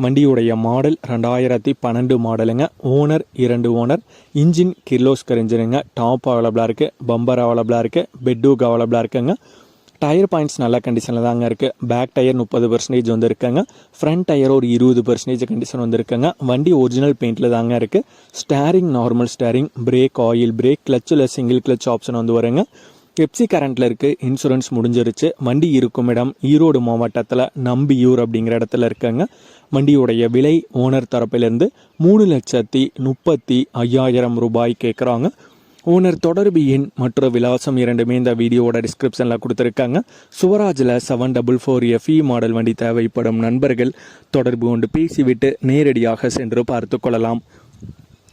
வண்டியுடைய மாடல் ரெண்டாயிரத்தி பன்னெண்டு மாடலுங்க. ஓனர் இரண்டு ஓனர் இன்ஜின் கிர்லோஸ்கர் இன்ஜினுங்க டாப் அவைலபிளாக இருக்குது பம்பர் அவைலபிளாக இருக்குது பெட்டூக் அவைலபிளாக இருக்குங்க. டயர் பாயிண்ட்ஸ் நல்ல கண்டிஷனில் தாங்க இருக்குது பேக் டயர் முப்பது பர்சன்டேஜ் வந்து இருக்குங்க. ஃப்ரண்ட் டயர் ஒரு இருபது பர்சன்டேஜ் கண்டிஷன் வந்துருக்குங்க வண்டி ஒரிஜினல் பெயிண்டில் தாங்க இருக்குது steering normal steering brake oil brake கிளச்சில் single clutch option வந்து வருங்க. பெப்சி கரண்ட்டில் இருக்குது இன்சூரன்ஸ் முடிஞ்சிருச்சு. வண்டி இருக்கும் இடம் ஈரோடு மாவட்டத்தில் நம்பியூர் அப்படிங்கிற இடத்துல இருக்குங்க. வண்டியுடைய விலை ஓனர் தரப்பிலிருந்து மூணு லட்சத்தி முப்பத்தி ஐயாயிரம் ரூபாய் கேட்குறாங்க ஓனர் தொடர்பு எண் மற்ற விலாசம் இரண்டுமே இந்த வீடியோவோட டிஸ்கிரிப்ஷனில் கொடுத்துருக்காங்க. சுவராஜில் seven double four FE model வண்டி தேவைப்படும் நண்பர்கள் தொடர்பு கொண்டு பேசிவிட்டு நேரடியாக சென்று பார்த்து கொள்ளலாம்.